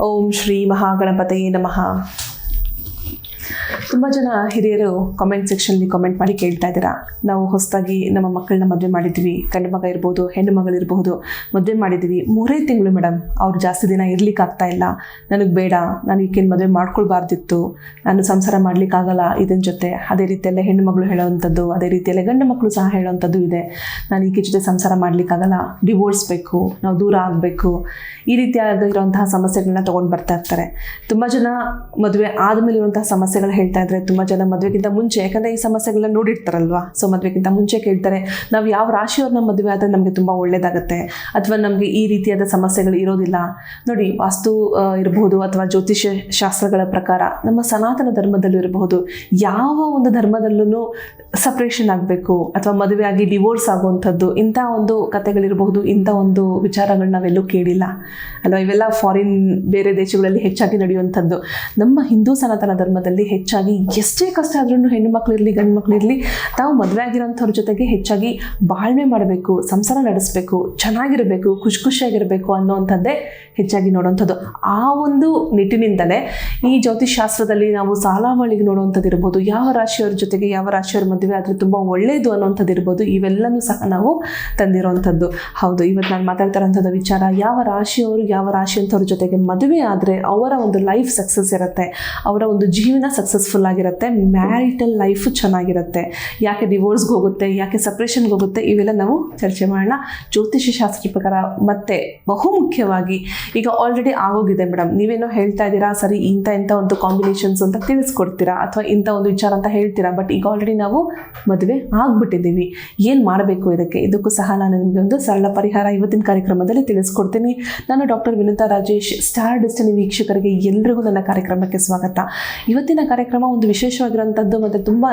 ओम श्री महागणपते नमः। ತುಂಬ ಜನ ಹಿರಿಯರು ಕಾಮೆಂಟ್ ಸೆಕ್ಷನ್ಲಿ ಕಾಮೆಂಟ್ ಮಾಡಿ ಕೇಳ್ತಾ ಇದ್ದೀರಾ? ನಾವು ಹೊಸದಾಗಿ ನಮ್ಮ ಮಕ್ಕಳನ್ನ ಮದುವೆ ಮಾಡಿದ್ವಿ ಗಂಡು ಮಗ ಇರ್ಬೋದು, ಹೆಣ್ಣು ಮಗಳಿರ್ಬೋದು ಮದುವೆ ಮಾಡಿದ್ವಿ ಮೂರೇ ತಿಂಗಳು ಮೇಡಮ್ ಅವ್ರು ಜಾಸ್ತಿ ದಿನ ಇರ್ಲಿಕ್ಕೆ ಆಗ್ತಾ ಇಲ್ಲ. ನನಗೆ ಬೇಡ, ನಾನು ಈಕೇನು ಮದುವೆ ಮಾಡ್ಕೊಳ್ಬಾರ್ದಿತ್ತು. ನಾನು ಸಂಸಾರ ಮಾಡ್ಲಿಕ್ಕಾಗಲ್ಲ ಇದನ್ನ ಜೊತೆ. ಅದೇ ರೀತಿಯಲ್ಲೇ ಹೆಣ್ಣು ಮಗಳು ಹೇಳೋವಂಥದ್ದು, ಅದೇ ರೀತಿಯಲ್ಲೇ ಗಂಡು ಮಕ್ಕಳು ಸಹ ಹೇಳೋವಂಥದ್ದು ಇದೆ. ನಾನು ಈಕೆ ಜೊತೆ ಸಂಸಾರ ಮಾಡ್ಲಿಕ್ಕಾಗಲ್ಲ ಡಿವೋರ್ಸ್ ಬೇಕು, ನಾವು ದೂರ ಆಗಬೇಕು. ಈ ರೀತಿಯಾಗಿರುವಂತಹ ಸಮಸ್ಯೆಗಳನ್ನ ತೊಗೊಂಡು ಬರ್ತಾ ಇರ್ತಾರೆ. ತುಂಬ ಜನ ಮದುವೆ ಆದಮೇಲೆ ಇರುವಂತಹ ಸಮಸ್ಯೆಗಳು ಹೇಳ್ತಾ ಇದ್ದಾರೆ ತುಂಬ ಜನ ಮದುವೆಗಿಂತ ಮುಂಚೆ, ಯಾಕಂದರೆ ಈ ಸಮಸ್ಯೆಗಳನ್ನ ನೋಡಿರ್ತಾರಲ್ವಾ? ಸೊ ಮದುವೆಗಿಂತ ಮುಂಚೆ ಕೇಳ್ತಾರೆ, ನಾವು ಯಾವ ರಾಶಿಯವ್ರನ್ನ ಮದುವೆ ಆದರೆ ನಮಗೆ ತುಂಬ ಒಳ್ಳೆಯದಾಗುತ್ತೆ ಅಥವಾ ನಮಗೆ ಈ ರೀತಿಯಾದ ಸಮಸ್ಯೆಗಳು ಇರೋದಿಲ್ಲ? ನೋಡಿ, ವಾಸ್ತು ಇರಬಹುದು, ಅಥವಾ ಜ್ಯೋತಿಷ್ಯ ಶಾಸ್ತ್ರಗಳ ಪ್ರಕಾರ ನಮ್ಮ ಸನಾತನ ಧರ್ಮದಲ್ಲೂ ಇರಬಹುದು. ಯಾವ ಒಂದು ಧರ್ಮದಲ್ಲೂ ಸಪ್ರೇಷನ್ ಆಗಬೇಕು, ಅಥವಾ ಮದುವೆ ಆಗಿ ಡಿವೋರ್ಸ್ ಆಗುವಂಥದ್ದು, ಇಂಥ ಒಂದು ಕಥೆಗಳಿರಬಹುದು, ಇಂಥ ಒಂದು ವಿಚಾರಗಳನ್ನ ನಾವೆಲ್ಲೂ ಕೇಳಿಲ್ಲ. ಅಲ್ವಾ? ಇವೆಲ್ಲ ಫಾರಿನ್ ಬೇರೆ ದೇಶಗಳಲ್ಲಿ ಹೆಚ್ಚಾಗಿ ನಡೆಯುವಂಥದ್ದು. ನಮ್ಮ ಹಿಂದೂ ಸನಾತನ ಧರ್ಮದಲ್ಲಿ ಹೆಚ್ಚಾಗಿ ಎಷ್ಟೇ ಕಷ್ಟ ಆದ್ರೂ ಹೆಣ್ಣು ಮಕ್ಕಳಿರಲಿ ಗಂಡು ಮಕ್ಕಳಿರಲಿ ತಾವು ಮದುವೆ ಆಗಿರೋಂಥವ್ರ ಜೊತೆಗೆ ಹೆಚ್ಚಾಗಿ ಬಾಳ್ವೆ ಮಾಡಬೇಕು, ಸಂಸಾರ ನಡೆಸಬೇಕು, ಚೆನ್ನಾಗಿರಬೇಕು, ಖುಷಿ ಖುಷಿಯಾಗಿರಬೇಕು ಅನ್ನೋವಂಥದ್ದೇ ಹೆಚ್ಚಾಗಿ ನೋಡೋವಂಥದ್ದು ಆ ಒಂದು ನಿಟ್ಟಿನಿಂದಲೇ ಈ ಜ್ಯೋತಿಷ್ ಶಾಸ್ತ್ರದಲ್ಲಿ ನಾವು ಸಾಲಾವಳಿಗೆ ನೋಡುವಂಥದ್ದು ಇರ್ಬೋದು, ಯಾವ ರಾಶಿಯವ್ರ ಜೊತೆಗೆ ಯಾವ ರಾಶಿಯವ್ರ ಮದುವೆ ಆದರೆ ತುಂಬ ಒಳ್ಳೆಯದು ಅನ್ನೋಂಥದ್ದು ಇರ್ಬೋದು, ಇವೆಲ್ಲನೂ ಸಹ ನಾವು ತಂದಿರೋವಂಥದ್ದು ಹೌದು, ಇವತ್ತು ನಾನು ಮಾತಾಡ್ತಾ ಇರೋಂಥದ್ದು ವಿಚಾರ, ಯಾವ ರಾಶಿಯವರು, ಯಾವ ರಾಶಿಯಂಥವ್ರ ಜೊತೆಗೆ ಮದುವೆ ಆದರೆ ಅವರ ಒಂದು ಲೈಫ್ ಸಕ್ಸಸ್ ಇರುತ್ತೆ, ಅವರ ಒಂದು ಜೀವನ ಸಕ್ಸಸ್ಫುಲ್ ಆಗಿರುತ್ತೆ ಮ್ಯಾರಿಟಲ್ ಲೈಫ್ ಚೆನ್ನಾಗಿರುತ್ತೆ. ಯಾಕೆ ಡಿವೋರ್ಸ್ಗೆ ಹೋಗುತ್ತೆ, ಯಾಕೆ ಸಪ್ರೇಷನ್ಗೆ ಹೋಗುತ್ತೆ, ಇವೆಲ್ಲ ನಾವು ಚರ್ಚೆ ಮಾಡೋಣ. ಜ್ಯೋತಿಷ್ಯ ಶಾಸ್ತ್ರ ಪ್ರಕಾರ ಮತ್ತೆ ಬಹುಮುಖ್ಯವಾಗಿ ಈಗ ಆಲ್ರೆಡಿ ಆಗೋಗಿದೆ ಮೇಡಮ್ ನೀವೇನೋ ಹೇಳ್ತಾ ಇದ್ದೀರಾ, ಸರಿ ಇಂಥ ಇಂಥ ಒಂದು ಕಾಂಬಿನೇಷನ್ಸ್ ಅಂತ ತಿಳಿಸ್ಕೊಡ್ತೀರಾ ಅಥವಾ ಇಂಥ ಒಂದು ವಿಚಾರ ಅಂತ ಹೇಳ್ತೀರಾ ಬಟ್ ಈಗ ಆಲ್ರೆಡಿ ನಾವು ಮದುವೆ ಆಗ್ಬಿಟ್ಟಿದ್ದೀವಿ. ಏನು ಮಾಡಬೇಕು ಇದಕ್ಕೆ? ಇದಕ್ಕೂ ಸಹ ನಾನು ನಿಮಗೆ ಒಂದು ಸರಳ ಪರಿಹಾರ ಇವತ್ತಿನ ಕಾರ್ಯಕ್ರಮದಲ್ಲಿ ತಿಳಿಸ್ಕೊಡ್ತೀನಿ. ನಾನು doctor Vinutha Rajesh star destiny ವೀಕ್ಷಕರಿಗೆ ಎಲ್ರಿಗೂ ನನ್ನ ಕಾರ್ಯಕ್ರಮಕ್ಕೆ ಸ್ವಾಗತ. ಇವತ್ತಿನ ಕಾರ್ಯಕ್ರಮ ಒಂದು ವಿಶೇಷವಾಗಿರುವಂಥದ್ದು ಮತ್ತು ತುಂಬ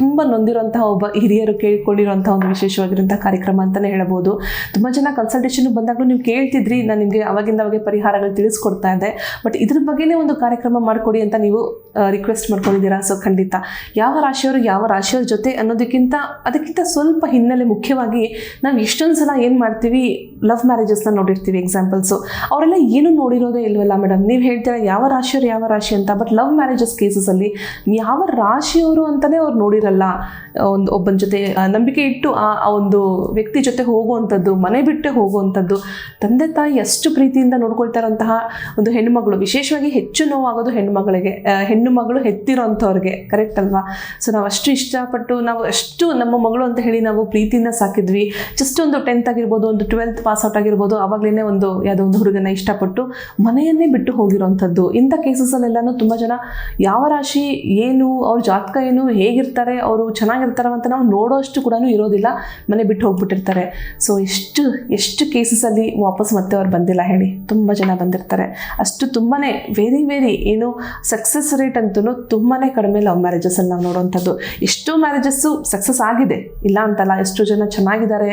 ತುಂಬ ನೊಂದಿರುವಂತಹ ಒಬ್ಬ ಹಿರಿಯರು ಕೇಳಿಕೊಂಡಿರುವಂತಹ ಒಂದು ವಿಶೇಷವಾಗಿರುವಂಥ ಕಾರ್ಯಕ್ರಮ ಅಂತಲೇ ಹೇಳ್ಬೋದು ತುಂಬ ಜನ ಕನ್ಸಲ್ಟೇಷನ್ ಬಂದಾಗಲೂ ನೀವು ಕೇಳ್ತಿದ್ರಿ, ನಾನು ನಿಮಗೆ ಅವಾಗಿಂದ ಅವಾಗೆ ಪರಿಹಾರಗಳು ತಿಳಿಸ್ಕೊಡ್ತಾ ಇದ್ದೆ. ಬಟ್ ಇದ್ರ ಬಗ್ಗೆನೇ ಒಂದು ಕಾರ್ಯಕ್ರಮ ಮಾಡಿಕೊಡಿ ಅಂತ ನೀವು ರಿಕ್ವೆಸ್ಟ್ ಮಾಡ್ಕೊಂಡಿದ್ದೀರಾ? ಸೊ ಖಂಡಿತ. ಯಾವ ರಾಶಿಯವರು ಯಾವ ರಾಶಿಯವ್ರ ಜೊತೆ ಅನ್ನೋದಕ್ಕಿಂತ, ಅದಕ್ಕಿಂತ ಸ್ವಲ್ಪ ಹಿನ್ನೆಲೆ ಮುಖ್ಯವಾಗಿ ನಾವು ಎಷ್ಟೊಂದು ಸಲ ಏನು ಮಾಡ್ತೀವಿ ಲವ್ ಮ್ಯಾರೇಜಸ್ನ ನೋಡಿರ್ತೀವಿ ಎಕ್ಸಾಂಪಲ್ಸು ಅವರೆಲ್ಲ ಏನು ನೋಡಿರೋದೇ ಇಲ್ವಲ್ಲ ಮೇಡಮ್ ನೀವು ಹೇಳ್ತೀರಾ ಯಾವ ರಾಶಿಯವ್ರು ಯಾವ ರಾಶಿ ಅಂತ? ಬಟ್ ಲವ್ ಮ್ಯಾರೇಜಸ್ ಕೇಸಸಲ್ಲಿ ಯಾವ ರಾಶಿಯವರು ಅಂತಲೇ ಅವ್ರು ನೋಡಿರಲ್ಲ. ಒಂದು ಒಬ್ಬನ ಜೊತೆ ನಂಬಿಕೆ ಇಟ್ಟು ಆ ಒಂದು ವ್ಯಕ್ತಿ ಜೊತೆ ಹೋಗುವಂಥದ್ದು, ಮನೆ ಬಿಟ್ಟೆ ಹೋಗುವಂಥದ್ದು, ತಂದೆ ತಾಯಿ ಎಷ್ಟು ಪ್ರೀತಿಯಿಂದ ನೋಡ್ಕೊಳ್ತಾರಂತಹ ಒಂದು ಹೆಣ್ಣುಮಗಳು, ವಿಶೇಷವಾಗಿ ಹೆಚ್ಚು ನೋವಾಗೋದು ಹೆಣ್ಣುಮಗಳಿಗೆ ಹೆಣ್ಣು ಮಗಳು ಹೆತ್ತಿರೋಂಥವ್ರಿಗೆ ಕರೆಕ್ಟ್ ಅಲ್ವಾ? ಸೊ ನಾವು ಅಷ್ಟು ಇಷ್ಟಪಟ್ಟು, ನಾವು ಅಷ್ಟು ನಮ್ಮ ಮಗಳು ಅಂತ ಹೇಳಿ ನಾವು ಪ್ರೀತಿಯಿಂದ ಸಾಕಿದ್ವಿ. ಜಸ್ಟ್ ಒಂದು ಟೆಂತ್ ಆಗಿರ್ಬೋದು, ಒಂದು ಟ್ವೆಲ್ತ್ ಪಾಸ್ ಔಟ್ ಆಗಿರ್ಬೋದು ಆವಾಗಲೇ ಒಂದು, ಯಾವುದೋ ಒಂದು ಹುಡುಗನ ಇಷ್ಟಪಟ್ಟು ಮನೆಯನ್ನೇ ಬಿಟ್ಟು ಹೋಗಿರೋಂಥದ್ದು. ಇಂಥ ಕೇಸಸ್ಸಲ್ಲೆಲ್ಲನೂ ತುಂಬ ಜನ ಯಾವ ರಾಶಿ ಏನು, ಅವ್ರ ಜಾತಕ ಏನು, ಹೇಗಿರ್ತಾರೆ, ಅವರು ಚೆನ್ನಾಗಿರ್ತಾರೆ ಅಂತ ನಾವು ನೋಡೋಷ್ಟು ಕೂಡ ಇರೋದಿಲ್ಲ. ಮನೆ ಬಿಟ್ಟು ಹೋಗ್ಬಿಟ್ಟಿರ್ತಾರೆ. ಸೊ ಎಷ್ಟು ಎಷ್ಟು ಕೇಸಸಲ್ಲಿ ವಾಪಸ್ ಮತ್ತೆ ಅವ್ರು ಬಂದಿಲ್ಲ ಹೇಳಿ. ತುಂಬ ಜನ ಬಂದಿರ್ತಾರೆ. ಅಷ್ಟು ತುಂಬಾ ವೆರಿ ವೆರಿ ಏನು ಸಕ್ಸಸ್ ರೇಟ್ ಅಂತೂ ತುಂಬಾ ಕಡಿಮೆ ಲವ್ ಮ್ಯಾರೇಜಸ್ಸಲ್ಲಿ ನಾವು ನೋಡೋವಂಥದ್ದು ಎಷ್ಟೋ ಮ್ಯಾರೇಜಸ್ಸು ಸಕ್ಸಸ್ ಆಗಿದೆ. ಇಲ್ಲ ಅಂತಲ್ಲ, ಎಷ್ಟೋ ಜನ ಚೆನ್ನಾಗಿದ್ದಾರೆ.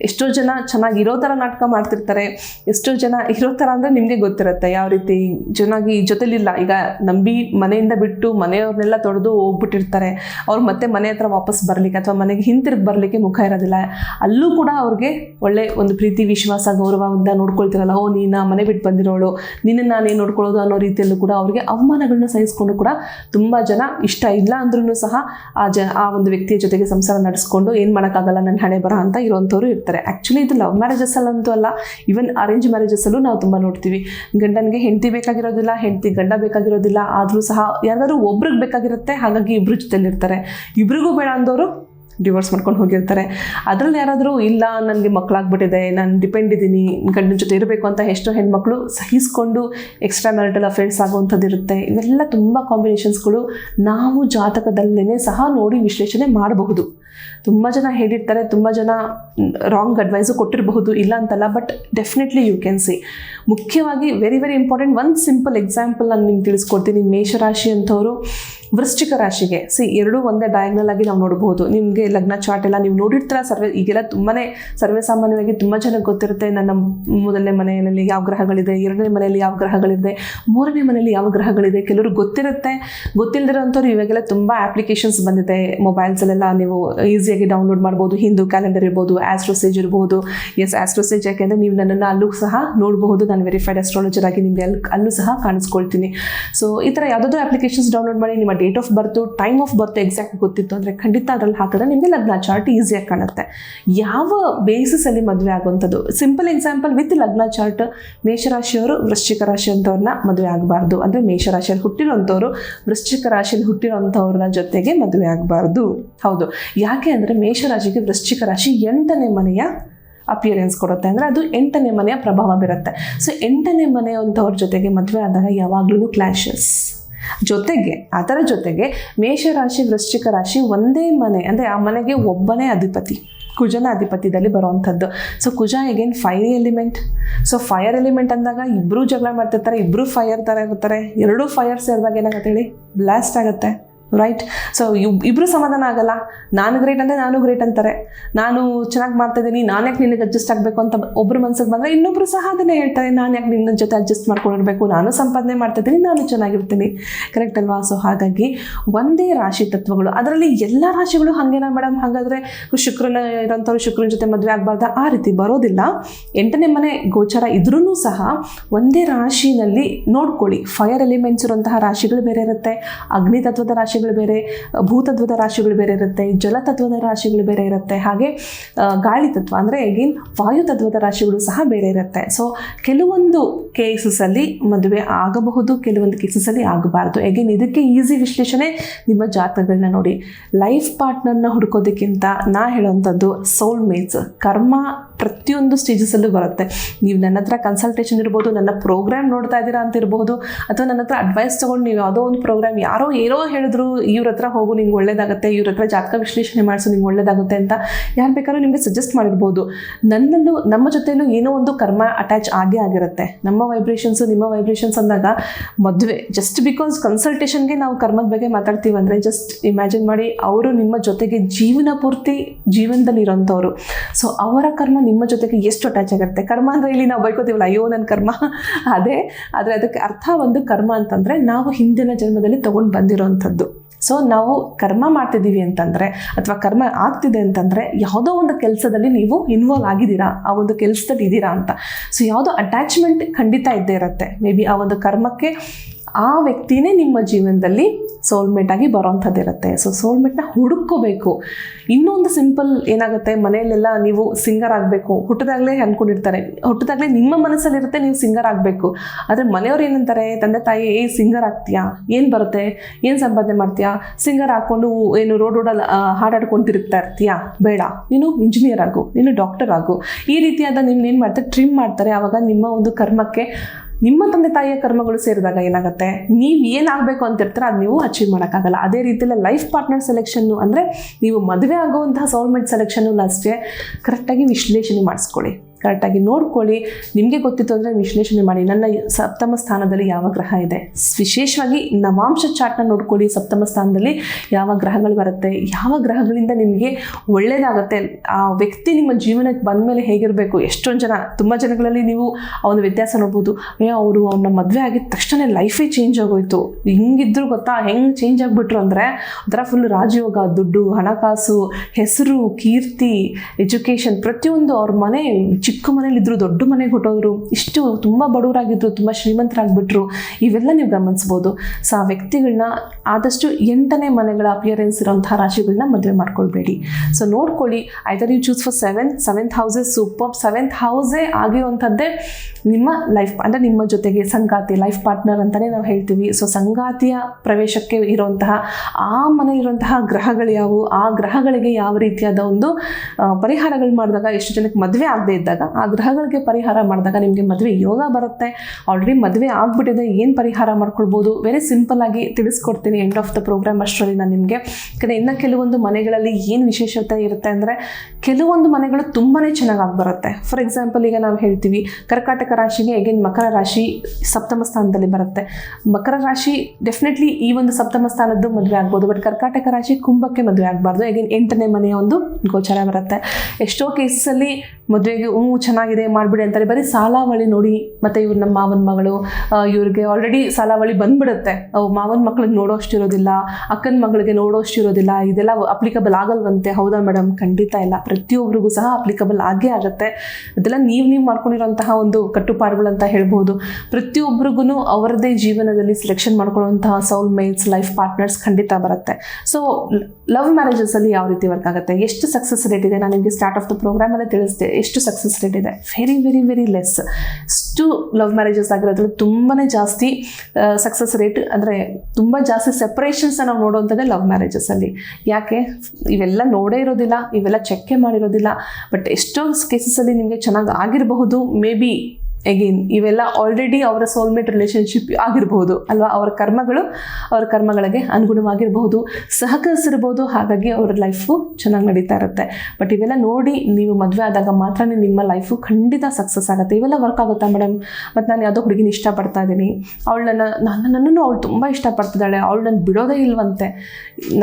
ಎಷ್ಟೋ ಜನ ಚೆನ್ನಾಗಿ ಇರೋ ಥರ ನಾಟಕ ಮಾಡ್ತಿರ್ತಾರೆ. ಎಷ್ಟೋ ಜನ ಇರೋ ಥರ ಅಂದರೆ ನಿಮಗೆ ಗೊತ್ತಿರುತ್ತೆ ಯಾವ ರೀತಿ ಚೆನ್ನಾಗಿ ಜೊತೆಲಿಲ್ಲ. ಈಗ ನಂಬಿ ಮನೆಯಿಂದ ಬಿಟ್ಟು ಮನೆಯವ್ರನ್ನೆಲ್ಲ ತೊಡೆದು ಹೋಗ್ಬಿಟ್ಟಿರ್ತಾರೆ. ಅವ್ರು ಮತ್ತೆ ಮನೆ ಹತ್ರ ವಾಪಸ್ ಬರಲಿಕ್ಕೆ ಅಥವಾ ಮನೆಗೆ ಹಿಂತಿರುಗಿ ಬರಲಿಕ್ಕೆ ಮುಖ ಇರೋದಿಲ್ಲ. ಅಲ್ಲೂ ಕೂಡ ಅವ್ರಿಗೆ ಒಳ್ಳೆ ಒಂದು ಪ್ರೀತಿ, ವಿಶ್ವಾಸ ಗೌರವದಿಂದ ನೋಡ್ಕೊಳ್ತಿರಲ್ಲ, ಓ ನೀನು ಮನೆ ಬಿಟ್ಟು ಬಂದಿರೋಳು ನಿನ್ನ ನಾನೇ ನೋಡ್ಕೊಳ್ಳೋದು ಅನ್ನೋ ರೀತಿಯಲ್ಲೂ ಕೂಡ ಅವ್ರಿಗೆ ಅವಮಾನಗಳನ್ನ ಸಹಿಸ್ಕೊಂಡು ಕೂಡ ತುಂಬ ಜನ ಇಷ್ಟ ಇಲ್ಲ ಅಂದ್ರೂ ಸಹ ಆ ಜ, ಆ ಒಂದು ವ್ಯಕ್ತಿಯ ಜೊತೆಗೆ ಸಂಸಾರ ನಡೆಸ್ಕೊಂಡು ಏನು ಮಾಡೋಕ್ಕಾಗಲ್ಲ ನನ್ನ ಹಣೆ ಬರ ಅಂತ ಇರ್ತಾರೆ. ಆ್ಯಕ್ಚುಲಿ ಇದು ಲವ್ ಮ್ಯಾರೇಜಸ್ಸಲ್ಲಂತೂ ಅಲ್ಲ ಈವನ್ ಅರೇಂಜ್ ಮ್ಯಾರೇಜಸ್ಸಲ್ಲೂ ನಾವು ತುಂಬ ನೋಡ್ತೀವಿ. ಗಂಡನಿಗೆ ಹೆಂಡತಿ ಬೇಕಾಗಿರೋದಿಲ್ಲ, ಹೆಂಡತಿ ಗಂಡ ಬೇಕಾಗಿರೋದಿಲ್ಲ, ಆದರೂ ಸಹ ಯಾರಾದರೂ ಒಬ್ರಿಗೆ ಬೇಕಾಗಿರುತ್ತೆ, ಹಾಗಾಗಿ ಇಬ್ಬರು ಜೊತೆಲಿರ್ತಾರೆ. ಇಬ್ರಿಗೂ ಬೇಡ ಅಂದವರು ಡಿವೋರ್ಸ್ ಮಾಡ್ಕೊಂಡು ಹೋಗಿರ್ತಾರೆ. ಅದರಲ್ಲಿ ಯಾರಾದರೂ ಇಲ್ಲ, ನನಗೆ ಮಕ್ಕಳಾಗ್ಬಿಟ್ಟಿದೆ ನಾನು ಡಿಪೆಂಡ್ ಇದ್ದೀನಿ, ಗಂಡನ ಜೊತೆ ಇರಬೇಕು ಅಂತ ಎಷ್ಟೋ ಹೆಣ್ಮಕ್ಳು ಸಹಿಸ್ಕೊಂಡು ಎಕ್ಸ್ಟ್ರಾ ಮ್ಯಾರಿಟಲ್ ಅಫೇರ್ಸ್ ಆಗುವಂಥದ್ದು ಇರುತ್ತೆ. ಇವೆಲ್ಲ ತುಂಬ ಕಾಂಬಿನೇಷನ್ಸ್ಗಳು ನಾವು ಜಾತಕದಲ್ಲೇ ಸಹ ನೋಡಿ ವಿಶ್ಲೇಷಣೆ ಮಾಡಬಹುದು. ತುಂಬ ಜನ ಹೇಳಿರ್ತಾರೆ, ತುಂಬ ಜನ ರಾಂಗ್ ಅಡ್ವೈಸು ಕೊಟ್ಟಿರಬಹುದು, ಇಲ್ಲ ಅಂತಲ್ಲ but definitely you can see ಮುಖ್ಯವಾಗಿ ವೆರಿ ವೆರಿ ಇಂಪಾರ್ಟೆಂಟ್ ಒಂದು ಸಿಂಪಲ್ ಎಕ್ಸಾಂಪಲ್ ನಾನು ನಿಮ್ಗೆ ತಿಳಿಸ್ಕೊಡ್ತೀನಿ. ಮೇಷರಾಶಿ ಅಂಥವರು ವೃಶ್ಚಿಕ ರಾಶಿಗೆ. ಸಿ ಎರಡೂ ಒಂದೇ ಡಯಾಗ್ನಲ್ ಆಗಿ ನಾವು ನೋಡಬಹುದು. ನಿಮಗೆ ಲಗ್ನ ಚಾರ್ಟ್ ಎಲ್ಲ ನೀವು ನೋಡಿರ್ತೀರ, ಸರ್ವೆ, ಈಗೆಲ್ಲ ತುಂಬಾ ಸರ್ವೇ ಸಾಮಾನ್ಯವಾಗಿ ತುಂಬ ಜನಕ್ಕೆ ಗೊತ್ತಿರುತ್ತೆ. ನನ್ನ ಮೊದಲನೇ ಮನೆಯಲ್ಲಿ ಯಾವ ಗ್ರಹಗಳಿದೆ, ಎರಡನೇ ಮನೆಯಲ್ಲಿ ಯಾವ ಗ್ರಹಗಳಿದೆ, ಮೂರನೇ ಮನೆಯಲ್ಲಿ ಯಾವ ಗ್ರಹಗಳಿದೆ ಕೆಲವರು ಗೊತ್ತಿರುತ್ತೆ. ಗೊತ್ತಿಲ್ಲದಿರೋಂಥವ್ರು ಇವಾಗೆಲ್ಲ ತುಂಬ ಅಪ್ಲಿಕೇಶನ್ಸ್ ಬಂದಿದೆ ಮೊಬೈಲ್ಸಲ್ಲೆಲ್ಲ ನೀವು ಈಸಿ ಈಸಿಯಾಗಿ ಡೌನ್ಲೋಡ್ ಮಾಡ್ಬೋದು. ಹಿಂದೂ ಕ್ಯಾಲೆಂಡರ್ ಇರ್ಬೋದು ಆಸ್ಟ್ರೋಸೇಜ್ ಇರ್ಬೋದು. ಎಸ್ ಆಸ್ಟ್ರೋಸೇಜ್ ಯಾಕೆಂದರೆ ನೀವು ನನ್ನನ್ನು ಅಲ್ಲೂ ಸಹ ನೋಡಬಹುದು. ನಾನು ವೆರಿಫೈಡ್ ಅಸ್ಟ್ರಾಲಜರ್ ಆಗಿ ನಿಮಗೆ ಅಲ್ಲಿ ಅಲ್ಲೂ ಸಹ ಕಾಣಿಸ್ಕೊಳ್ತೀನಿ. ಸೊ ಈ ಥರ ಯಾವುದಾದ್ರೂ ಅಪ್ಲಿಕೇಶನ್ಸ್ ಡೌನ್ಲೋಡ್ ಮಾಡಿ, ನಿಮ್ಮ date of birth time of birth exact ಗೊತ್ತಿತ್ತು ಅಂದರೆ ಖಂಡಿತ ಅದರಲ್ಲಿ ಹಾಕಿದ್ರೆ ನಿಮಗೆ ಲಗ್ನ ಚಾರ್ಟ್ ಈಸಿಯಾಗಿ ಕಾಣುತ್ತೆ. ಯಾವ ಬೇಸಿಸಲ್ಲಿ ಮದುವೆ ಆಗುವಂಥದ್ದು? Simple example with lagna chart ಮೇಷರಾಶಿಯವರು ವೃಶ್ಚಿಕ ರಾಶಿ ಅಂಥವ್ರನ್ನ ಮದುವೆ ಆಗಬಾರ್ದು. ಅಂದರೆ ಮೇಷರಾಶಿಯಲ್ಲಿ ಹುಟ್ಟಿರೋಂಥವ್ರು ವೃಶ್ಚಿಕ ರಾಶಿಯಲ್ಲಿ ಹುಟ್ಟಿರುವಂಥವ್ರನ್ನ ಜೊತೆಗೆ ಮದುವೆ ಆಗಬಾರ್ದು. ಹೌದು. ಯಾಕೆ ಮೇಷರಾಶಿಗೆ ವೃಶ್ಚಿಕ ರಾಶಿ ಎಂಟನೇ ಮನೆಯ ಅಪಿಯರೆನ್ಸ್ ಕೊಡುತ್ತೆ. ಅಂದರೆ ಅದು ಎಂಟನೇ ಮನೆಯ ಪ್ರಭಾವ ಬೀರುತ್ತೆ. ಸೊ ಎಂಟನೇ ಮನೆಯಂಥವ್ರ ಜೊತೆಗೆ ಮದುವೆ ಆದಾಗ ಯಾವಾಗಲೂ ಕ್ಲಾಶಸ್ ಜೊತೆಗೆ ಅದರ ಜೊತೆಗೆ ಮೇಷರಾಶಿ, ವೃಶ್ಚಿಕ ರಾಶಿ ಒಂದೇ ಮನೆ, ಅಂದರೆ ಆ ಮನೆಗೆ ಒಬ್ಬನೇ ಅಧಿಪತಿ, ಕುಜನ ಅಧಿಪತ್ಯದಲ್ಲಿ ಬರುವಂಥದ್ದು. ಸೊ ಕುಜ again fire element so fire element ಅಂದಾಗ ಇಬ್ಬರು ಜಗಳ ಮಾಡ್ತಿರ್ತಾರೆ ಇಬ್ಬರು ಫೈರ್ ಥರ ಇರ್ತಾರೆ, ಎರಡೂ ಫೈರ್ ಸೇರಿದಾಗ ಏನಾಗುತ್ತೆ ಹೇಳಿ? ಬ್ಲಾಸ್ಟ್ ಆಗುತ್ತೆ. ರೈಟ್ ಸೊ ಇಬ್ಬರು ಸಮಾಧಾನ ಆಗಲ್ಲ. ನಾನು ಗ್ರೇಟ್ ಅಂದರೆ ನಾನು ಗ್ರೇಟ್ ಅಂತಾರೆ. ನಾನು ಚೆನ್ನಾಗಿ ಮಾಡ್ತಾ ಇದ್ದೀನಿ, ನಾನು ಯಾಕೆ ನಿನಗೆ ಅಡ್ಜಸ್ಟ್ ಆಗಬೇಕು ಅಂತ ಒಬ್ಬರು ಮನ್ಸಿಗೆ ಬಂದರೆ ಇನ್ನೊಬ್ರು ಸಹ ಅದನ್ನೇ ಹೇಳ್ತಾರೆ, ನಾನು ಯಾಕೆ ನಿನ್ನ ಜೊತೆ ಅಡ್ಜಸ್ಟ್ ಮಾಡ್ಕೊಂಡಿರಬೇಕು? ನಾನು ಸಂಪಾದನೆ ಮಾಡ್ತಾ ಇದ್ದೀನಿ, ನಾನು ಚೆನ್ನಾಗಿರ್ತೀನಿ. ಕರೆಕ್ಟ್ ಅಲ್ವಾ? ಸೊ ಹಾಗಾಗಿ ಒಂದೇ ರಾಶಿ ತತ್ವಗಳು, ಅದರಲ್ಲಿ ಎಲ್ಲ ರಾಶಿಗಳು ಹಾಗೇನಾ ಮೇಡಮ್ ಹಾಗಾದರೆ ಶುಕ್ರನ, ಇರೋಂಥವ್ರು ಶುಕ್ರನ ಜೊತೆ ಮದುವೆ ಆಗಬಾರ್ದು? ಆ ರೀತಿ ಬರೋದಿಲ್ಲ. ಎಂಟನೇ ಮನೆ ಗೋಚರ ಇದ್ರೂ ಸಹ ಒಂದೇ ರಾಶಿನಲ್ಲಿ ನೋಡ್ಕೊಳ್ಳಿ. ಫೈರ್ ಎಲಿಮೆಂಟ್ಸ್ ಇರುವಂತಹ ರಾಶಿಗಳು ಬೇರೆ ಇರುತ್ತೆ. ಅಗ್ನಿ ತತ್ವದ ರಾಶಿಗಳು ಬೇರೆ ಭೂತತ್ವದ ರಾಶಿಗಳು ಬೇರೆ ಇರುತ್ತೆ, ಜಲತತ್ವದ ರಾಶಿಗಳು ಬೇರೆ ಇರುತ್ತೆ, ಹಾಗೆ ಗಾಳಿ ತತ್ವ ಅಂದರೆ ಎಗೇನ್ ವಾಯುತತ್ವದ ರಾಶಿಗಳು ಸಹ ಬೇರೆ ಇರುತ್ತೆ. ಸೊ ಕೆಲವೊಂದು ಕೇಸಸಲ್ಲಿ ಮದುವೆ ಆಗಬಹುದು, ಕೆಲವೊಂದು ಕೇಸಸಲ್ಲಿ ಆಗಬಾರ್ದು. ಎಗೇನ್ ಇದಕ್ಕೆ ಈಸಿ ವಿಶ್ಲೇಷಣೆ ನಿಮ್ಮ ಜಾತಕಗಳನ್ನ ನೋಡಿ. ಲೈಫ್ ಪಾರ್ಟ್ನರ್ನ ಹುಡುಕೋದಕ್ಕಿಂತ ನಾ ಹೇಳೋವಂಥದ್ದು ಸೋಲ್ಮೇಟ್ಸ್ ಕರ್ಮ ಪ್ರತಿಯೊಂದು ಸ್ಟೇಜಸಲ್ಲೂ ಬರುತ್ತೆ. ನೀವು ನನ್ನ ಹತ್ರ ಕನ್ಸಲ್ಟೇಷನ್ ಇರ್ಬೋದು, ನನ್ನ ಪ್ರೋಗ್ರಾಮ್ ನೋಡ್ತಾ ಇದ್ದೀರಾ ಅಂತ ಇರ್ಬೋದು, ಅಥವಾ ನನ್ನ ಹತ್ರ ಅಡ್ವೈಸ್ ತೊಗೊಂಡು ನೀವು ಯಾವುದೋ ಒಂದು ಪ್ರೋಗ್ರಾಮ್ ಯಾರೋ ಏನೋ ಹೇಳಿದ್ರು, ಇವ್ರ ಹತ್ರ ಹೋಗು, ನಿಂಗೆ ಒಳ್ಳೇದಾಗುತ್ತೆ, ಇವ್ರ ಹತ್ರ ಜಾತಕ ವಿಶ್ಲೇಷಣೆ ಮಾಡಿಸು, ನಿಂಗೆ ಒಳ್ಳೇದಾಗುತ್ತೆ ಅಂತ ಯಾರು ಬೇಕಾದ್ರೂ ನಿಮಗೆ ಸಜೆಸ್ಟ್ ಮಾಡಿರ್ಬೋದು. ನನ್ನಲ್ಲೂ, ನಮ್ಮ ಜೊತೆಯಲ್ಲೂ ಏನೋ ಒಂದು ಕರ್ಮ ಅಟ್ಯಾಚ್ ಆಗೇ ಆಗಿರುತ್ತೆ. ನಮ್ಮ ವೈಬ್ರೇಷನ್ಸು ನಿಮ್ಮ ವೈಬ್ರೇಷನ್ಸ್ ಅಂದಾಗ ಮದುವೆ. ಜಸ್ಟ್ ಬಿಕಾಸ್ ಕನ್ಸಲ್ಟೇಷನ್ಗೆ ನಾವು ಕರ್ಮದ ಬಗ್ಗೆ ಮಾತಾಡ್ತೀವಿ ಅಂದರೆ ಜಸ್ಟ್ ಇಮ್ಯಾಜಿನ್ ಮಾಡಿ, ಅವರು ನಿಮ್ಮ ಜೊತೆಗೆ ಜೀವನ ಪೂರ್ತಿ ಜೀವನದಲ್ಲಿ ಇರೋಂಥವ್ರು ಸೊ ಅವರ ಕರ್ಮ ನಿಮ್ಮ ಜೊತೆಗೆ ಎಷ್ಟು ಅಟ್ಯಾಚ್ ಆಗಿರುತ್ತೆ? ಕರ್ಮ ಅಂದರೆ ಇಲ್ಲಿ ನಾವು ಬೈಕೋತೀವಲ್ಲ, ಅಯ್ಯೋ ನನ್ನ ಕರ್ಮ. ಅದೇ, ಆದರೆ ಅದಕ್ಕೆ ಅರ್ಥ ಒಂದು ಕರ್ಮ ಅಂತಂದರೆ ನಾವು ಹಿಂದಿನ ಜನ್ಮದಲ್ಲಿ ತೊಗೊಂಡು ಬಂದಿರೋವಂಥದ್ದು ಸೊ ನಾವು ಕರ್ಮ ಮಾಡ್ತಿದ್ದೀವಿ ಅಂತಂದರೆ, ಅಥವಾ ಕರ್ಮ ಆಗ್ತಿದೆ ಅಂತಂದರೆ, ಯಾವುದೋ ಒಂದು ಕೆಲಸದಲ್ಲಿ ನೀವು ಇನ್ವಾಲ್ವ್ ಆಗಿದ್ದೀರಾ, ಆ ಒಂದು ಕೆಲಸದಲ್ಲಿ ಇದ್ದೀರಾ ಅಂತ. ಸೊ ಯಾವುದೋ ಅಟ್ಯಾಚ್ಮೆಂಟ್ ಖಂಡಿತ ಇದ್ದೇ ಇರುತ್ತೆ. ಮೇ ಬಿ ಆ ಒಂದು ಕರ್ಮಕ್ಕೆ ಆ ವ್ಯಕ್ತಿನೇ ನಿಮ್ಮ ಜೀವನದಲ್ಲಿ ಸೋಲ್ಮೇಟ್ ಆಗಿ ಬರೋವಂಥದ್ದು ಇರುತ್ತೆ ಸೊ ಸೋಲ್ಮೇಟ್ನ ಹುಡುಕೋಬೇಕು ಇನ್ನೊಂದು ಸಿಂಪಲ್ ಏನಾಗುತ್ತೆ? ಮನೆಯಲ್ಲೆಲ್ಲ ನೀವು ಸಿಂಗರ್ ಆಗಬೇಕು. ಹುಟ್ಟಿದಾಗಲೇ ಅಂದ್ಕೊಂಡಿರ್ತಾರೆ ಹುಟ್ಟಿದಾಗಲೇ ನಿಮ್ಮ ಮನಸ್ಸಲ್ಲಿರುತ್ತೆ ನೀವು ಸಿಂಗರ್ ಆಗಬೇಕು. ಆದರೆ ಮನೆಯವ್ರು ಏನಂತಾರೆ? ತಂದೆ ತಾಯಿ ಏ ಸಿಂಗರ್ ಆಗ್ತೀಯಾ? ಏನು ಬರುತ್ತೆ? ಏನು ಸಂಪಾದನೆ ಮಾಡ್ತೀಯಾ? ಸಿಂಗರ್ ಹಾಕ್ಕೊಂಡು ಏನು ರೋಡ್ ರೋಡಲ್ಲಿ ಹಾಡಾಡ್ಕೊಂಡು ತಿರುಗ್ತಾ ಇರ್ತೀಯಾ? ಬೇಡ. ನೀನು ಇಂಜಿನಿಯರ್ ಆಗು. ನೀನು ಡಾಕ್ಟರ್ ಆಗು. ಈ ರೀತಿಯಾದ ನಿಮ್ನ ಏನು ಮಾಡ್ತಾರೆ ಟ್ರಿಮ್ ಮಾಡ್ತಾರೆ. ಆವಾಗ ನಿಮ್ಮ ಒಂದು ಕರ್ಮಕ್ಕೆ ನಿಮ್ಮ ತಂದೆ ತಾಯಿಯ ಕರ್ಮಗಳು ಸೇರಿದಾಗ ಏನಾಗುತ್ತೆ? ನೀವು ಏನಾಗಬೇಕು ಅಂತ ಇರ್ತೀರ, ಅದು ನೀವು ಅಚೀವ್ ಮಾಡೋಕ್ಕಾಗಲ್ಲ. ಅದೇ ರೀತಿಯಲ್ಲಿ ಲೈಫ್ ಪಾರ್ಟ್ನರ್ ಸೆಲೆಕ್ಷನ್ನು ಅಂದರೆ ನೀವು ಮದುವೆ ಆಗುವಂತಹ ಸೋಲ್ಮೇಟ್ ಸೆಲೆಕ್ಷನ್ನು ಅಷ್ಟೇ ಕರೆಕ್ಟಾಗಿ ವಿಶ್ಲೇಷಣೆ ಮಾಡಿಸ್ಕೊಳ್ಳಿ. ಕರೆಕ್ಟಾಗಿ ನೋಡ್ಕೊಳ್ಳಿ. ನಿಮಗೆ ಗೊತ್ತಿತ್ತು ಅಂದರೆ ವಿಶ್ಲೇಷಣೆ ಮಾಡಿ. ನನ್ನ ಸಪ್ತಮ ಸ್ಥಾನದಲ್ಲಿ ಯಾವ ಗ್ರಹ ಇದೆ? ವಿಶೇಷವಾಗಿ ನವಾಂಶ ಚಾಟ್ನ ನೋಡ್ಕೊಳ್ಳಿ. ಸಪ್ತಮ ಸ್ಥಾನದಲ್ಲಿ ಯಾವ ಗ್ರಹಗಳು ಬರುತ್ತೆ? ಯಾವ ಗ್ರಹಗಳಿಂದ ನಿಮಗೆ ಒಳ್ಳೆಯದಾಗುತ್ತೆ ಆ ವ್ಯಕ್ತಿ ನಿಮ್ಮ ಜೀವನಕ್ಕೆ ಬಂದ ಮೇಲೆ ಹೇಗಿರಬೇಕು? ಎಷ್ಟೊಂದು ಜನ, ತುಂಬ ಜನಗಳಲ್ಲಿ ನೀವು ಆ ಒಂದು ವ್ಯತ್ಯಾಸ ನೋಡ್ಬೋದು. ಅಯ್ಯೋ, ಅವರು ಅವನ ಮದುವೆ ಆಗಿದ ತಕ್ಷಣ ಲೈಫೇ ಚೇಂಜ್ ಆಗೋಯ್ತು. ಹಿಂಗಿದ್ರು ಗೊತ್ತಾ? ಹೆಂಗೆ ಚೇಂಜ್ ಆಗಿಬಿಟ್ರು ಅಂದರೆ ಒಂಥರ ಫುಲ್ ರಾಜಯೋಗ, ದುಡ್ಡು, ಹಣಕಾಸು, ಹೆಸರು, ಕೀರ್ತಿ ಎಜುಕೇಷನ್ ಪ್ರತಿಯೊಂದು ಅವ್ರ ಮನೆ ಚಿಕ್ಕ ಮನೇಲಿದ್ರು ದೊಡ್ಡ ಮನೆಗೆ ಹೊಟ್ಟೋದ್ರು ಇಷ್ಟು ತುಂಬ ಬಡವರಾಗಿದ್ದರು ತುಂಬ ಶ್ರೀಮಂತರಾಗ್ಬಿಟ್ರು, ಇವೆಲ್ಲ ನೀವು ಗಮನಿಸ್ಬೋದು. ಸೊ ಆ ವ್ಯಕ್ತಿಗಳನ್ನ ಆದಷ್ಟು ಎಂಟನೇ ಮನೆಗಳ ಅಪಿಯರೆನ್ಸ್ ಇರೋಂಥ ರಾಶಿಗಳನ್ನ ಮದುವೆ ಮಾಡ್ಕೊಳ್ಬೇಡಿ. ಸೊ ನೋಡ್ಕೊಳ್ಳಿ either you choose for seven seventh houses super seventh ಹೌಸೇ ಆಗಿರುವಂಥದ್ದೇ ನಿಮ್ಮ ಲೈಫ್ ಅಂದರೆ ನಿಮ್ಮ ಜೊತೆಗೆ ಸಂಗಾತಿ ಲೈಫ್ ಪಾರ್ಟ್ನರ್ ಅಂತಲೇ ನಾವು ಹೇಳ್ತೀವಿ. ಸೊ ಸಂಗಾತಿಯ ಪ್ರವೇಶಕ್ಕೆ ಇರುವಂತಹ, ಆ ಮನೆಯಲ್ಲಿರುವಂತಹ ಗ್ರಹಗಳು ಯಾವುವು? ಆ ಗ್ರಹಗಳಿಗೆ ಯಾವ ರೀತಿಯಾದ ಒಂದು ಪರಿಹಾರಗಳು ಮಾಡಿದಾಗ, ಎಷ್ಟು ಜನಕ್ಕೆ ಮದುವೆ ಆಗದೆ ಇದ್ದಾಗ ಆ ಗ್ರಹಗಳಿಗೆ ಪರಿಹಾರ ಮಾಡಿದಾಗ ನಿಮಗೆ ಮದುವೆ ಯೋಗ ಬರುತ್ತೆ. ಆಲ್ರೆಡಿ ಮದುವೆ ಆಗಿಬಿಟ್ಟಿದೆ, ಏನು ಪರಿಹಾರ ಮಾಡ್ಕೊಳ್ಬೋದು? ವೆರಿ ಸಿಂಪಲ್ ಆಗಿ ತಿಳಿಸ್ಕೊಡ್ತೀನಿ ಎಂಡ್ ಆಫ್ ದ ಪ್ರೋಗ್ರಾಮ್ ಅಷ್ಟರಲ್ಲಿ ನಾನು ನಿಮಗೆ. ಯಾಕಂದರೆ ಇನ್ನು ಕೆಲವೊಂದು ಮನೆಗಳಲ್ಲಿ ಏನು ವಿಶೇಷತೆ ಇರುತ್ತೆ ಅಂದರೆ, ಕೆಲವೊಂದು ಮನೆಗಳು ತುಂಬಾ ಚೆನ್ನಾಗಿ ಬರುತ್ತೆ. ಫಾರ್ ಎಕ್ಸಾಂಪಲ್ ಈಗ ನಾವು ಹೇಳ್ತೀವಿ, ಕರ್ಕಾಟಕ ರಾಶಿಗೆ ಅಗೇನ್ ಮಕರ ರಾಶಿ ಸಪ್ತಮ ಸ್ಥಾನದಲ್ಲಿ ಬರುತ್ತೆ. ಮಕರ ರಾಶಿ ಡೆಫಿನೆಟ್ಲಿ ಈ ಒಂದು ಸಪ್ತಮ ಸ್ಥಾನದ್ದು ಮದುವೆ ಆಗ್ಬೋದು ಬಟ್ ಕರ್ಕಾಟಕ ರಾಶಿ ಕುಂಭಕ್ಕೆ ಮದುವೆ ಆಗಬಾರ್ದು. ಅಗೇನ್ ಎಂಟನೇ ಮನೆಯ ಒಂದು ಗೋಚರ ಬರುತ್ತೆ. ಎಷ್ಟೋ ಕೇಸಲ್ಲಿ ಮದುವೆಗೆ ಹ್ಞೂ ಚೆನ್ನಾಗಿದೆ ಮಾಡಿಬಿಡಿ ಅಂತಾರೆ ಬರೀ ಸಾಲಾವಳಿ ನೋಡಿ ಮತ್ತು ಇವ್ರು ನಮ್ಮ ಮಾವನ ಮಗಳು ಇವ್ರಿಗೆ ಆಲ್ರೆಡಿ ಸಾಲಾವಳಿ ಬಂದ್ಬಿಡುತ್ತೆ. ಅವು ಮಾವನ ಮಕ್ಳಿಗೆ ನೋಡೋಷ್ಟು ಇರೋದಿಲ್ಲ ಅಕ್ಕನ ಮಗಳಿಗೆ ನೋಡೋಷ್ಟು ಇರೋದಿಲ್ಲ ಇದೆಲ್ಲ ಅಪ್ಲಿಕಬಲ್ ಆಗಲ್ವಂತೆ. ಹೌದಾ ಮೇಡಮ್ ಖಂಡಿತ ಇಲ್ಲ. ಪ್ರತಿಯೊಬ್ಬರಿಗೂ ಸಹ ಅಪ್ಲಿಕಬಲ್ ಆಗೇ ಆಗುತ್ತೆ. ಅದೆಲ್ಲ ನೀವು ನೀವು ಮಾಡ್ಕೊಂಡಿರೋಂತಹ ಒಂದು ಕಟ್ಟುಪಾಡುಗಳಂತ ಹೇಳ್ಬೋದು. ಪ್ರತಿಯೊಬ್ಬರಿಗೂ ಅವರದೇ ಜೀವನದಲ್ಲಿ ಸೆಲೆಕ್ಷನ್ ಮಾಡ್ಕೊಳ್ಳುವಂತಹ ಸೌಲ್ ಮೇಲ್ಸ್ ಲೈಫ್ ಪಾರ್ಟ್ನರ್ಸ್ ಖಂಡಿತ ಬರುತ್ತೆ. ಸೊ ಲವ್ ಮ್ಯಾರೇಜಸಲ್ಲಿ ಯಾವ ರೀತಿ ವರ್ಕ್ ಆಗುತ್ತೆ? ಎಷ್ಟು ಸಕ್ಸಸ್ ರೇಟ್ ಇದೆ? ನಾನು ನಿಮಗೆ ಸ್ಟಾರ್ಟ್ ಆಫ್ ದ ಪ್ರೋಗ್ರಾಮಲ್ಲೇ ತಿಳಿಸಿದೆ. ಎಷ್ಟು ಸಕ್ಸಸ್ ರೇಟ್ ಇದೆ. ವೆರಿ ವೆರಿ ವೆರಿ ಲೆಸ್ ಅಷ್ಟು ಲವ್ ಮ್ಯಾರೇಜಸ್ ಆಗಿರೋದ್ರಲ್ಲಿ ತುಂಬಾ ಜಾಸ್ತಿ ಸಕ್ಸಸ್ ರೇಟ್ ಅಂದರೆ ತುಂಬ ಜಾಸ್ತಿ ಸೆಪ್ರೇಷನ್ಸ್ ನಾವು ನೋಡುವಂಥದ್ದೇ ಲವ್ ಮ್ಯಾರೇಜಸ್ಸಲ್ಲಿ ಯಾಕೆ? ಇವೆಲ್ಲ ನೋಡೇ ಇರೋದಿಲ್ಲ, ಇವೆಲ್ಲ ಚೆಕ್ಕೆ ಮಾಡಿರೋದಿಲ್ಲ. ಬಟ್ ಎಷ್ಟೋ ಕೇಸಸಲ್ಲಿ ನಿಮಗೆ ಚೆನ್ನಾಗಿ ಆಗಿರಬಹುದು ಮೇ ಬಿ ಎಗೇನ್ ಇವೆಲ್ಲ ಆಲ್ರೆಡಿ ಅವರ ಸೋಲ್ಮೇಟ್ ರಿಲೇಷನ್ಶಿಪ್ ಆಗಿರಬಹುದು ಅಲ್ವಾ? ಅವರ ಕರ್ಮಗಳು ಅವರ ಕರ್ಮಗಳಿಗೆ ಅನುಗುಣವಾಗಿರಬಹುದು ಸಹಕರಿಸಿರ್ಬೋದು, ಹಾಗಾಗಿ ಅವರ ಲೈಫು ಚೆನ್ನಾಗಿ ನಡೀತಾ ಇರುತ್ತೆ. ಬಟ್ ಇವೆಲ್ಲ ನೋಡಿ ನೀವು ಮದುವೆ ಆದಾಗ ಮಾತ್ರ ನಿಮ್ಮ ಲೈಫು ಖಂಡಿತ ಸಕ್ಸಸ್ ಆಗುತ್ತೆ. ಇವೆಲ್ಲ ವರ್ಕ್ ಆಗುತ್ತಾ ಮೇಡಮ್ ಮತ್ತು ನಾನು ಯಾವುದೋ ಹುಡುಗಿನ ಇಷ್ಟಪಡ್ತಾ ಇದ್ದೀನಿ ಅವಳು ನನ್ನ ನನ್ನ ನನ್ನನ್ನು ಅವಳು ತುಂಬ ಇಷ್ಟಪಡ್ತಿದ್ದಾಳೆ. ಅವಳು ನನ್ನ ಬಿಡೋದೇ ಇಲ್ವಂತೆ.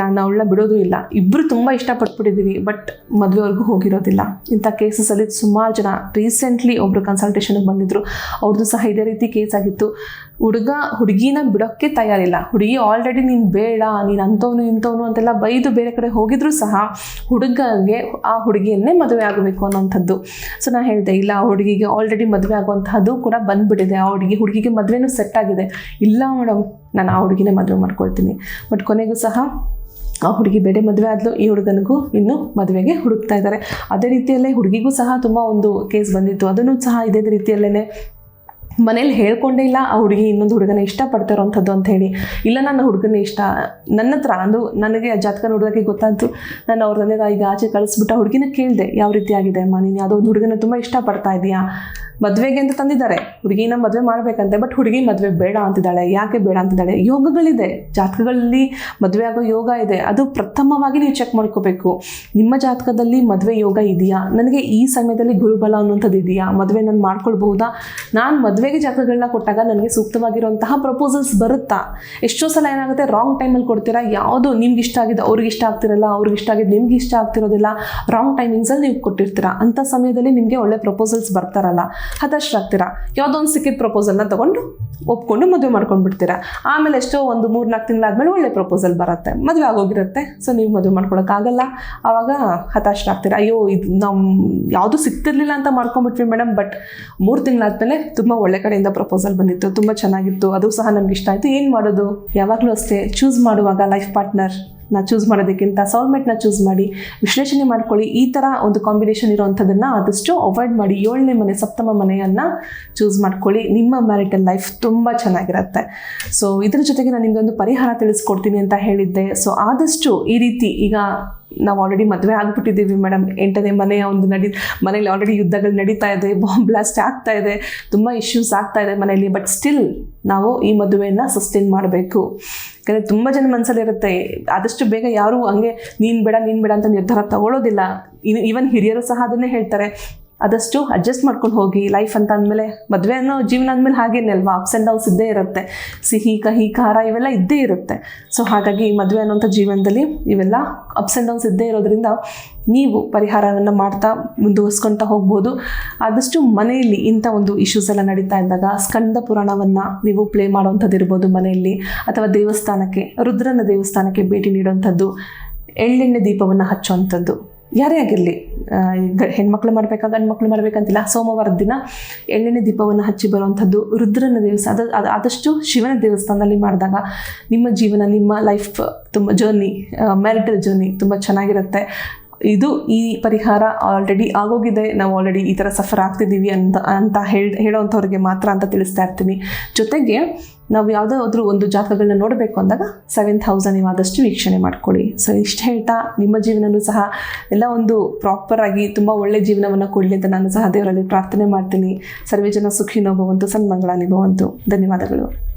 ನಾನು ಅವಳನ್ನ ಬಿಡೋದು ಇಲ್ಲ. ಇಬ್ಬರು ತುಂಬ ಇಷ್ಟಪಟ್ಬಿಟ್ಟಿದ್ದೀವಿ ಬಟ್ ಮದುವೆವರೆಗೂ ಹೋಗಿರೋದಿಲ್ಲ. ಇಂಥ ಕೇಸಸಲ್ಲಿ ಸುಮಾರು ಜನ ರೀಸೆಂಟ್ಲಿ ಒಬ್ಬರು ಕನ್ಸಲ್ಟೇಷನ್ಗೆ ಬಂದಿದ್ದರು ಅವ್ರದ್ದು ಸಹ ಇದೇ ರೀತಿ ಕೇಸ್ ಆಗಿತ್ತು. ಹುಡುಗ ಹುಡುಗಿನ ಬಿಡೋಕ್ಕೆ ತಯಾರಿಲ್ಲ. ಹುಡುಗಿ ಆಲ್ರೆಡಿ ನೀನು ಬೇಡ, ನೀನು ಅಂಥವನು ಇಂಥವನು ಅಂತೆಲ್ಲ ಬೈದು ಬೇರೆ ಕಡೆ ಹೋಗಿದ್ರು ಸಹ ಹುಡುಗಗೆ ಆ ಹುಡುಗಿಯನ್ನೇ ಮದುವೆ ಆಗಬೇಕು ಅನ್ನೋಂಥದ್ದು ಸೊ ನಾನು ಹೇಳಿದೆ, ಇಲ್ಲ, ಆ ಹುಡುಗಿಗೆ ಆಲ್ರೆಡಿ ಮದುವೆ ಆಗುವಂತಹದ್ದು ಕೂಡ ಬಂದ್ಬಿಟ್ಟಿದೆ. ಆ ಹುಡುಗಿ ಹುಡುಗಿಗೆ ಮದುವೆನೂ ಸೆಟ್ ಆಗಿದೆ. ಇಲ್ಲ ಮೇಡಮ್ ನಾನು ಆ ಹುಡುಗಿನೇ ಮದುವೆ ಮಾಡ್ಕೊಳ್ತೀನಿ. ಬಟ್ ಕೊನೆಗೂ ಸಹ ಆ ಹುಡುಗಿ ಬೇರೆ ಮದುವೆ ಆದಲು, ಈ ಹುಡುಗನಿಗೂ ಇನ್ನು ಮದುವೆಗೆ ಹುಡುಕ್ತಾ ಇದ್ದಾರೆ. ಅದೇ ರೀತಿಯಲ್ಲೇ ಹುಡುಗಿಗೂ ಸಹ ತುಂಬ ಒಂದು ಕೇಸ್ ಬಂದಿತ್ತು. ಅದನ್ನು ಸಹ ಇದೇ ರೀತಿಯಲ್ಲೇ ಮನೇಲಿ ಹೇಳ್ಕೊಂಡೇ ಇಲ್ಲ, ಆ ಹುಡುಗಿ ಇನ್ನೊಂದು ಹುಡುಗನ ಇಷ್ಟಪಡ್ತಾ ಇರೋವಂಥದ್ದು ಅಂತ ಹೇಳಿ. ಇಲ್ಲ, ನನ್ನ ಹುಡುಗನ ಇಷ್ಟ. ನನ್ನ ಹತ್ರ, ಅಂದು ನನಗೆ ಜಾತಕ ನೋಡೋದಕ್ಕೆ ಗೊತ್ತಾಯ್ತು. ನಾನು ಅವ್ರ ತಂದೆ ಈಗ ಆಚೆ ಕಳಿಸ್ಬಿಟ್ಟು ಹುಡುಗಿನ ಕೇಳಿದೆ, ಯಾವ ರೀತಿ ಆಗಿದೆ ಅಮ್ಮ, ನೀನು ಯಾವುದೋ ಒಂದು ಹುಡುಗನ ತುಂಬ ಇಷ್ಟಪಡ್ತಾ ಇದೆಯಾ? ಮದುವೆಗೆ ಅಂತ ತಂದಿದ್ದಾರೆ. ಹುಡುಗಿನ ಮದುವೆ ಮಾಡಬೇಕಂತೆ ಬಟ್ ಹುಡುಗಿ ಮದುವೆ ಬೇಡ ಅಂತಿದ್ದಾಳೆ. ಯಾಕೆ ಬೇಡ ಅಂತಿದ್ದಾಳೆ? ಯೋಗಗಳಿದೆ. ಜಾತಕಗಳಲ್ಲಿ ಮದುವೆ ಆಗೋ ಯೋಗ ಇದೆ. ಅದು ಪ್ರಥಮವಾಗಿ ನೀವು ಚೆಕ್ ಮಾಡ್ಕೋಬೇಕು. ನಿಮ್ಮ ಜಾತಕದಲ್ಲಿ ಮದುವೆ ಯೋಗ ಇದೆಯಾ? ನನಗೆ ಈ ಸಮಯದಲ್ಲಿ ಗುರುಬಲ ಅನ್ನುವಂಥದ್ದು ಇದೆಯಾ? ಮದುವೆ ನಾನು ಮಾಡ್ಕೊಳ್ಬಹುದಾ? ನಾನು ಮದುವೆಗೆ ಜಾತಕಗಳನ್ನ ಕೊಟ್ಟಾಗ ನನಗೆ ಸೂಕ್ತವಾಗಿರುವಂತಹ ಪ್ರಪೋಸಲ್ಸ್ ಬರುತ್ತಾ? ಎಷ್ಟೋ ಸಲ ಏನಾಗುತ್ತೆ ರಾಂಗ್ ಟೈಮಲ್ಲಿ ಕೊಡ್ತೀರಾ? ಯಾವುದು ನಿಮ್ಗೆ ಇಷ್ಟ ಆಗಿದ್ದು ಅವ್ರಿಗೆ ಇಷ್ಟ ಆಗ್ತಿರಲ್ಲ, ಅವ್ರಿಗೆ ಇಷ್ಟ ಆಗಿದ್ದು ನಿಮ್ಗೆ ಇಷ್ಟ ಆಗ್ತಿರೋದಿಲ್ಲ ರಾಂಗ್ ಟೈಮಿಂಗ್ಸಲ್ಲಿ ನೀವು ಕೊಟ್ಟಿರ್ತೀರಾ? ಅಂಥ ಸಮಯದಲ್ಲಿ ನಿಮಗೆ ಒಳ್ಳೆ ಪ್ರಪೋಸಲ್ಸ್ ಬರ್ತಾರಲ್ಲ, ಹತಾಶರಾಗ್ತೀರಾ? ಯಾವುದೋ ಒಂದು ಸಿಕ್ಕಿದ ಪ್ರಪೋಸಲ್ನ ತಗೊಂಡು ಒಪ್ಕೊಂಡು ಮದುವೆ ಮಾಡ್ಕೊಂಡು ಬಿಡ್ತೀರಾ ಆಮೇಲೆ ಎಷ್ಟೋ ಒಂದು ಮೂರು ನಾಲ್ಕು ತಿಂಗಳಾದ್ಮೇಲೆ ಒಳ್ಳೆ ಪ್ರಪೋಸಲ್ ಬರುತ್ತೆ, ಮದುವೆ ಆಗೋಗಿರುತ್ತೆ. ಸೊ ನೀವು ಮದುವೆ ಮಾಡ್ಕೊಳಕ್ಕಾಗಲ್ಲ. ಆವಾಗ ಹತಾಶರಾಗ್ತೀರಾ? ಅಯ್ಯೋ, ಇದು ನಮ್ಮ ಯಾವುದು ಸಿಗ್ತಿರ್ಲಿಲ್ಲ ಅಂತ ಮಾಡ್ಕೊಂಡ್ಬಿಟ್ವಿ ಮೇಡಮ್ ಬಟ್ ಮೂರು ತಿಂಗಳಾದ್ಮೇಲೆ ತುಂಬ ಒಳ್ಳೆ ಕಡೆಯಿಂದ ಪ್ರಪೋಸಲ್ ಬಂದಿತ್ತು, ತುಂಬ ಚೆನ್ನಾಗಿತ್ತು, ಅದು ಸಹ ನಮ್ಗೆ ಇಷ್ಟ ಆಯಿತು. ಏನು ಮಾಡೋದು? ಯಾವಾಗಲೂ ಅಷ್ಟೇ ಚೂಸ್ ಮಾಡುವಾಗ ಲೈಫ್ ಪಾರ್ಟ್ನರ್ ನಾ ಚೂಸ್ ಮಾಡೋದಕ್ಕಿಂತ ಸೌಲ್ಮೇಟ್ನ ಚೂಸ್ ಮಾಡಿ, ವಿಶ್ಲೇಷಣೆ ಮಾಡ್ಕೊಳ್ಳಿ, ಈ ಥರ ಒಂದು ಕಾಂಬಿನೇಷನ್ ಇರೋವಂಥದ್ದನ್ನು ಆದಷ್ಟು ಅವಾಯ್ಡ್ ಮಾಡಿ, ಏಳನೇ ಮನೆ, ಸಪ್ತಮ ಮನೆಯನ್ನು ಚೂಸ್ ಮಾಡ್ಕೊಳ್ಳಿ. ನಿಮ್ಮ ಮ್ಯಾರಿಟಲ್ ಲೈಫ್ ತುಂಬ ಚೆನ್ನಾಗಿರುತ್ತೆ. ಸೊ ಇದರ ಜೊತೆಗೆ ನಾನು ನಿಮಗೊಂದು ಪರಿಹಾರ ತಿಳಿಸ್ಕೊಡ್ತೀನಿ ಅಂತ ಹೇಳಿದ್ದೆ. ಸೊ ಆದಷ್ಟು ಈ ರೀತಿ ಈಗ ನಾವು ಆಲ್ರೆಡಿ ಮದುವೆ ಆಗಿಬಿಟ್ಟಿದ್ದೀವಿ ಮೇಡಮ್ ಎಂಟನೇ ಮನೆಯ ಒಂದು ನಡಿ ಮನೇಲಿ ಆಲ್ರೆಡಿ ಯುದ್ಧಗಳು ನಡೀತಾ ಇದೆ ಬಾಂಬ್ ಬ್ಲಾಸ್ಟ್ ಆಗ್ತಾ ಇದೆ, ತುಂಬ ಇಶ್ಯೂಸ್ ಆಗ್ತಾ ಇದೆ ಮನೆಯಲ್ಲಿ ಬಟ್ ಸ್ಟಿಲ್ ನಾವು ಈ ಮದುವೆಯನ್ನು ಸಸ್ಟೈನ್ ಮಾಡಬೇಕು. ಯಾಕಂದರೆ ತುಂಬ ಜನ ಮನಸ್ಸಲ್ಲಿರುತ್ತೆ ಆದಷ್ಟು ಬೇಗ ಯಾರು ಹಂಗೆ ನೀನು ಬೇಡ ನೀನು ಬೇಡ ಅಂತ ನಿರ್ಧಾರ ತಗೊಳ್ಳೋದಿಲ್ಲ ಇವನ್ ಹಿರಿಯರು ಸಹ ಅದನ್ನೇ ಹೇಳ್ತಾರೆ. ಆದಷ್ಟು ಅಡ್ಜಸ್ಟ್ ಮಾಡ್ಕೊಂಡು ಹೋಗಿ ಲೈಫ್ ಅಂತ ಅಂದಮೇಲೆ ಮದುವೆ ಅನ್ನೋ ಜೀವನ ಅಂದಮೇಲೆ ಹಾಗೇನೆ ಅಲ್ವಾ? ಅಪ್ಸ್ ಆ್ಯಂಡ್ ಡೌನ್ಸ್ ಇದ್ದೇ ಇರುತ್ತೆ. ಸಿಹಿ, ಕಹಿ, ಖಾರ ಇವೆಲ್ಲ ಇದ್ದೇ ಇರುತ್ತೆ. ಸೊ ಹಾಗಾಗಿ ಮದುವೆ ಅನ್ನೋಂಥ ಜೀವನದಲ್ಲಿ ಇವೆಲ್ಲ ಅಪ್ಸ್ ಆ್ಯಂಡ್ ಡೌನ್ಸ್ ಇದ್ದೇ ಇರೋದ್ರಿಂದ ನೀವು ಪರಿಹಾರವನ್ನು ಮಾಡ್ತಾ ಮುಂದುವರ್ಸ್ಕೊತಾ ಹೋಗ್ಬೋದು. ಆದಷ್ಟು ಮನೆಯಲ್ಲಿ ಇಂಥ ಒಂದು ಇಶ್ಯೂಸ್ ಎಲ್ಲ ನಡೀತಾ ಇದ್ದಾಗ ಸ್ಕಂದ ಪುರಾಣವನ್ನು ನೀವು ಪ್ಲೇ ಮಾಡುವಂಥದ್ದು ಇರ್ಬೋದು ಮನೆಯಲ್ಲಿ. ಅಥವಾ ದೇವಸ್ಥಾನಕ್ಕೆ, ರುದ್ರನ ದೇವಸ್ಥಾನಕ್ಕೆ ಭೇಟಿ ನೀಡುವಂಥದ್ದು, ಎಳ್ಳೆಣ್ಣೆ ದೀಪವನ್ನು ಹಚ್ಚುವಂಥದ್ದು. ಯಾರೇ ಆಗಿರಲಿ ಹೆಣ್ಮಕ್ಳು ಮಾಡಬೇಕಾ ಗಂಡು ಮಕ್ಳು ಮಾಡಬೇಕಂತಿಲ್ಲ ಸೋಮವಾರದ ದಿನ ಎಳ್ಳೆಣ್ಣೆ ದೀಪವನ್ನು ಹಚ್ಚಿ ಬರುವಂಥದ್ದು ರುದ್ರನ ದೇವಸ್ಥಾನ, ಅದು ಅದು, ಆದಷ್ಟು ಶಿವನ ದೇವಸ್ಥಾನದಲ್ಲಿ ಮಾಡಿದಾಗ ನಿಮ್ಮ ಜೀವನ, ನಿಮ್ಮ ಲೈಫ್ ತುಂಬ ಜರ್ನಿ ಮ್ಯಾರಿಟಲ್ ಜರ್ನಿ ತುಂಬ ಚೆನ್ನಾಗಿರುತ್ತೆ. ಇದು ಈ ಪರಿಹಾರ ಆಲ್ರೆಡಿ ಆಗೋಗಿದೆ. ನಾವು ಆಲ್ರೆಡಿ ಈ ಥರ ಸಫರ್ ಆಗ್ತಿದ್ದೀವಿ ಅಂತ ಅಂತ ಹೇಳಿ, ಹೇಳೋವಂಥವ್ರಿಗೆ ಮಾತ್ರ ಅಂತ ತಿಳಿಸ್ತಾ ಇರ್ತೀನಿ. ಜೊತೆಗೆ ನಾವು ಯಾವುದಾದ್ರೂ ಒಂದು ಜಾತಕಗಳನ್ನ ನೋಡಬೇಕು ಅಂದಾಗ ಸೆವೆನ್ ಥೌಸಂಡ್ ನೀವು ಆದಷ್ಟು ವೀಕ್ಷಣೆ ಮಾಡ್ಕೊಳ್ಳಿ. ಸೊ ಇಷ್ಟು ಹೇಳ್ತಾ, ನಿಮ್ಮ ಜೀವನನೂ ಸಹ ಎಲ್ಲ ಒಂದು ಪ್ರಾಪರಾಗಿ ತುಂಬ ಒಳ್ಳೆ ಜೀವನವನ್ನು ಕೊಡಲಿ ಅಂತ ನಾನು ಸಹ ದೇವರಲ್ಲಿ ಪ್ರಾರ್ಥನೆ ಮಾಡ್ತೀನಿ. ಸರ್ವೇ ಜನ ಸುಖಿನೋ ಭವಂತು, ಸನ್ಮಂಗಳ ನಿಭವಂತು. ಧನ್ಯವಾದಗಳು.